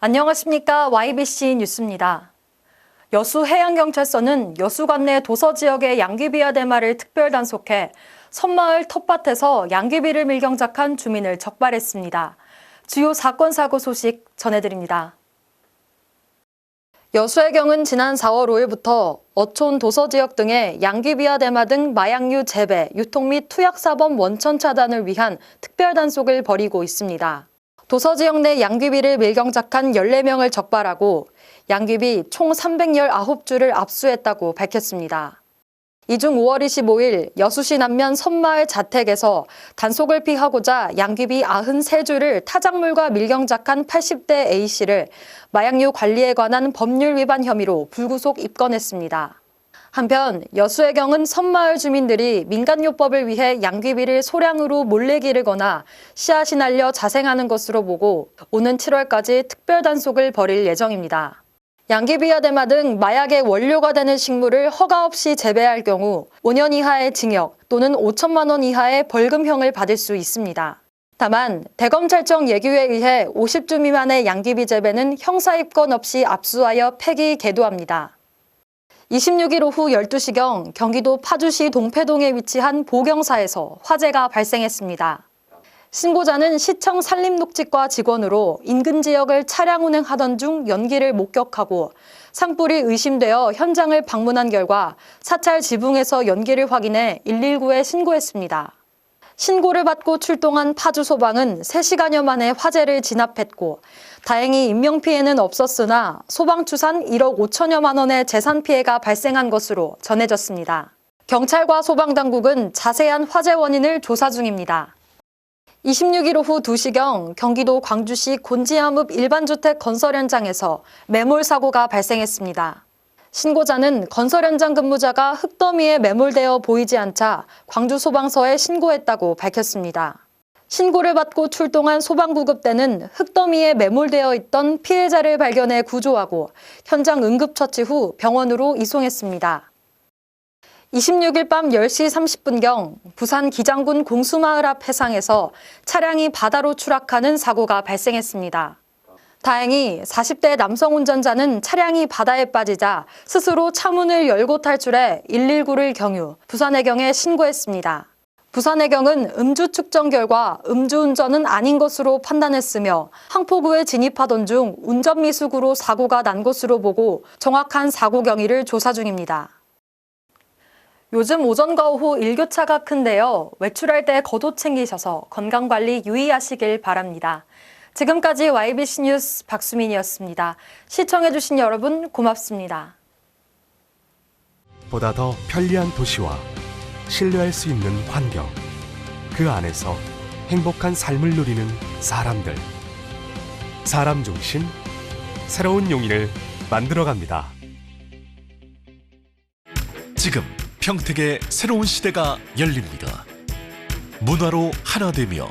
안녕하십니까. YBC 뉴스입니다. 여수 해양경찰서는 여수관 내 도서 지역의 양귀비와 대마를 특별 단속해 섬마을 텃밭에서 양귀비를 밀경작한 주민을 적발했습니다. 주요 사건 사고 소식 전해드립니다. 여수해경은 지난 4월 5일부터 어촌 도서 지역 등의 양귀비와 대마 등 마약류 재배, 유통 및 투약 사범 원천 차단을 위한 특별 단속을 벌이고 있습니다. 도서 지역 내 양귀비를 밀경작한 14명을 적발하고 양귀비 총 319주를 압수했다고 밝혔습니다. 이 중 5월 25일 여수시 남면 섬마을 자택에서 단속을 피하고자 양귀비 93주를 타작물과 밀경작한 80대 A씨를 마약류 관리에 관한 법률 위반 혐의로 불구속 입건했습니다. 한편 여수해경은 섬마을 주민들이 민간요법을 위해 양귀비를 소량으로 몰래 기르거나 씨앗이 날려 자생하는 것으로 보고 오는 7월까지 특별 단속을 벌일 예정입니다. 양귀비와 대마 등 마약의 원료가 되는 식물을 허가 없이 재배할 경우 5년 이하의 징역 또는 5천만 원 이하의 벌금형을 받을 수 있습니다. 다만 대검찰청 예규에 의해 50주 미만의 양귀비 재배는 형사 입건 없이 압수하여 폐기 계도합니다. 26일 오후 12시경 경기도 파주시 동패동에 위치한 보경사에서 화재가 발생했습니다. 신고자는 시청 산림녹지과 직원으로 인근 지역을 차량 운행하던 중 연기를 목격하고 산불이 의심되어 현장을 방문한 결과 사찰 지붕에서 연기를 확인해 119에 신고했습니다. 신고를 받고 출동한 파주 소방은 3시간여 만에 화재를 진압했고 다행히 인명피해는 없었으나 소방추산 1억 5천여만 원의 재산 피해가 발생한 것으로 전해졌습니다. 경찰과 소방당국은 자세한 화재 원인을 조사 중입니다. 26일 오후 2시경 경기도 광주시 곤지암읍 일반주택 건설 현장에서 매몰 사고가 발생했습니다. 신고자는 건설 현장 근무자가 흙더미에 매몰되어 보이지 않자 광주소방서에 신고했다고 밝혔습니다. 신고를 받고 출동한 소방구급대는 흙더미에 매몰되어 있던 피해자를 발견해 구조하고 현장 응급처치 후 병원으로 이송했습니다. 26일 밤 10시 30분경 부산 기장군 공수마을 앞 해상에서 차량이 바다로 추락하는 사고가 발생했습니다. 다행히 40대 남성 운전자는 차량이 바다에 빠지자 스스로 차문을 열고 탈출해 119를 경유, 부산해경에 신고했습니다. 부산해경은 음주 측정 결과 음주운전은 아닌 것으로 판단했으며 항포구에 진입하던 중 운전 미숙으로 사고가 난 것으로 보고 정확한 사고 경위를 조사 중입니다. 요즘 오전과 오후 일교차가 큰데요. 외출할 때 겉옷 챙기셔서 건강관리 유의하시길 바랍니다. 지금까지 YBC 뉴스 박수민이었습니다. 시청해주신 여러분 고맙습니다. 보다 더 편리한 도시와 신뢰할 수 있는 환경, 그 안에서 행복한 삶을 누리는 사람들. 사람 중심, 새로운 용인을 만들어갑니다. 지금 평택의 새로운 시대가 열립니다. 문화로 하나 되며